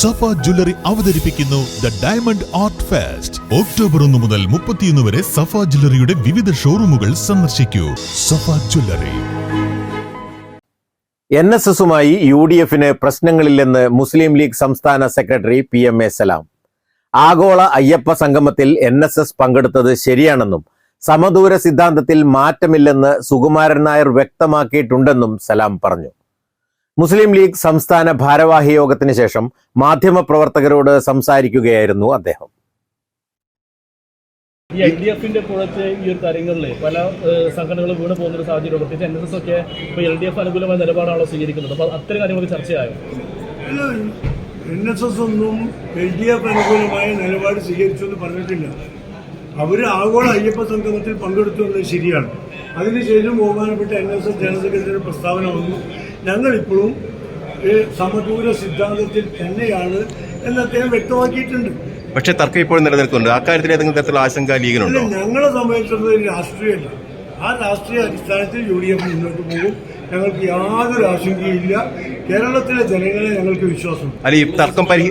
സഫ jewellery അവതരിപ്പിക്കുന്നു the diamond art fest. October ഒന്ന് മുതൽ മുപ്പത്തിയൊന്ന് വരെ സഫ ജ്വല്ലറിയുടെ വിവിധ ഷോറൂമുകൾ സന്ദർശിക്കൂ. സഫ ജ്വല്ലറി. എൻ എസ് എസുമായി യു ഡി എഫിന് പ്രശ്നങ്ങളില്ലെന്ന് മുസ്ലിം ലീഗ് സംസ്ഥാന secretary P M A Salam. ആഗോള അയ്യപ്പ സംഗമത്തിൽ എൻ എസ് എസ് പങ്കെടുത്തത് ശരിയാണെന്നും സമദൂര സിദ്ധാന്തത്തിൽ മാറ്റമില്ലെന്ന് സുകുമാരൻ നായർ വ്യക്തമാക്കിയിട്ടുണ്ടെന്നും സലാം പറഞ്ഞു. മുസ്ലിം ലീഗ് സംസ്ഥാന ഭാരവാഹി യോഗത്തിന് ശേഷം മാധ്യമപ്രവർത്തകരോട് സംസാരിക്കുകയായിരുന്നു അദ്ദേഹം. ഈ എൽ ഡി എഫിന്റെ ഇപ്പോഴത്തെ ഈ ഒരു കാര്യങ്ങളിൽ പല സംഘടനകളും വീണ് പോകുന്ന ഒരു സാഹചര്യം പ്രത്യേകിച്ച് എൻ എസ് എസ് ഒക്കെ ഇപ്പോൾ എൽ ഡി എഫ് അനുകൂലമായ നിലപാടാണല്ലോ സ്വീകരിക്കുന്നത്? അപ്പോൾ അത്തരം കാര്യങ്ങളൊക്കെ ചർച്ചയായോ? എൻ എസ് എസ് ഒന്നും എൽ ഡി എഫ് അനുകൂലമായ നിലപാട് സ്വീകരിച്ചു എന്ന് പറഞ്ഞിട്ടില്ല. അവർ ആഗോള അയ്യപ്പ സംഗമത്തിൽ പങ്കെടുത്തു എന്നത് ശരിയാണ്. അതിനുശേഷം ബഹുമാനപ്പെട്ട എൻ എസ് എസ് ജനറൽ സെക്രട്ടറിയുടെ പ്രസ്താവന വന്നു. ഞങ്ങളിപ്പോഴും ഈ സമദൂര സിദ്ധാന്തത്തിൽ തന്നെയാണ് എന്ന് അദ്ദേഹം വ്യക്തമാക്കിയിട്ടുണ്ട്. പക്ഷേ തർക്കം ഇപ്പോഴും നിലനിൽക്കുന്നുണ്ട്. അക്കാര്യത്തിൽ ഏതെങ്കിലും തരത്തിലുള്ള ആശങ്ക ലീഗിനുണ്ടോ ഞങ്ങളെ സംബന്ധിച്ചിടത്തോളം ഒരു രാഷ്ട്രീയമല്ല. ആ രാഷ്ട്രീയ അടിസ്ഥാനത്തിൽ യു ഡി എഫ് മുന്നോട്ട് പോകും. ഞങ്ങൾക്ക് യാതൊരു ആശങ്കയില്ല കേരളത്തിലെ ജനങ്ങളെ ഞങ്ങൾക്ക് വിശ്വാസം അല്ല ഈ തർക്കം പരി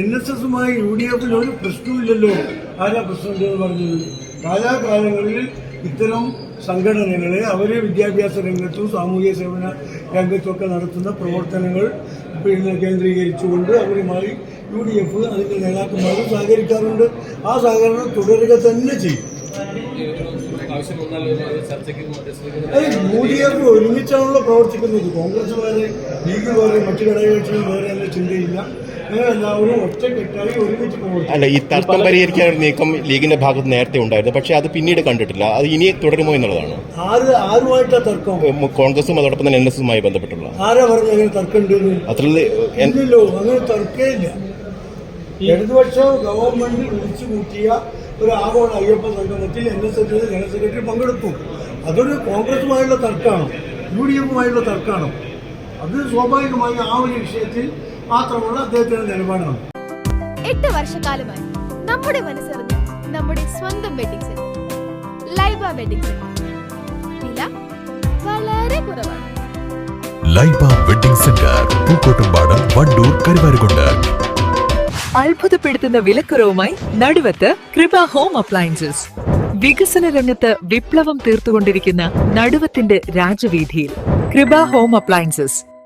എൻ എസ് എസുമായി യു ഡി എഫിൽ ഒരു പ്രശ്നമില്ലല്ലോ ആരാ പ്രശ്നം എന്ന് പറഞ്ഞത്? കാലാകാലങ്ങളിൽ ഇത്തരം സംഘടനകളെ അവരെ വിദ്യാഭ്യാസ രംഗത്തും സാമൂഹ്യ സേവന രംഗത്തുമൊക്കെ നടത്തുന്ന പ്രവർത്തനങ്ങൾ പിന്നെ കേന്ദ്രീകരിച്ചുകൊണ്ട് അവരുമായി യു ഡി എഫ് അതിന്റെ നേതാക്കന്മാരും സഹകരിക്കാറുണ്ട്. ആ സഹകരണം തുടരുക തന്നെ ചെയ്യും. യു ഡി എഫ് ഒരുമിച്ചാണല്ലോ പ്രവർത്തിക്കുന്നത്. കോൺഗ്രസ് വേറെ ലീഗ് വേറെ മറ്റു ഘടകകക്ഷികൾ വേറെ എന്ന ചിന്തയില്ല. അല്ല ഈ തർക്കം പരിഹരിക്കാൻ നീക്കം ലീഗിന്റെ ഭാഗത്ത് നേരത്തെ ഉണ്ടായിരുന്നു. പക്ഷെ അത് പിന്നീട് കണ്ടിട്ടില്ല. അത് ഇനി തുടരുമോ എന്നുള്ളതാണ്. ആര് ആരുമായിട്ടാ തർക്കം? കോൺഗ്രസും അതോടൊപ്പം തന്നെ എൻ എസ് എസുമായി ബന്ധപ്പെട്ടുള്ള. ആരാ പറഞ്ഞ അങ്ങനെ തർക്കമുണ്ടെന്ന്? അത്ര അങ്ങനെ തർക്കമില്ല. ഇടതുപക്ഷ ഗവൺമെന്റ് വിളിച്ചു കൂട്ടിയ ഒരു ആഗോള അയ്യപ്പ സംഗമത്തിൽ N S S general secretary പങ്കെടുത്തു അതൊരു കോൺഗ്രസുമായുള്ള തർക്കമാണ് യു ഡി എഫുമായുള്ള തർക്കമാണ്. അത് സ്വാഭാവികമായി ആ ഒരു വിഷയത്തിൽ മാത്രമുള്ള അദ്ദേഹത്തിന്റെ നിലപാടാണ്. എട്ട് വർഷക്കാലമായി നമ്മുടെ മനസ്സറിഞ്ഞ നമ്മുടെ സ്വന്തം wedding centre Laiba wedding centre വില വളരെ കുറവാണ്. Laiba wedding centre Pookkottumpadam Wandoor Karuvarakundu. അത്ഭുതപ്പെടുത്തുന്ന വിലക്കുറവുമായി നടുവത്ത് കൃപ ഹോം അപ്ലയൻസസ്. വികസന രംഗത്ത് വിപ്ലവം തീർത്തുകൊണ്ടിരിക്കുന്ന നടുവത്തിന്റെ രാജവീതിയിൽ കൃപ ഹോം അപ്ലയൻസസ്.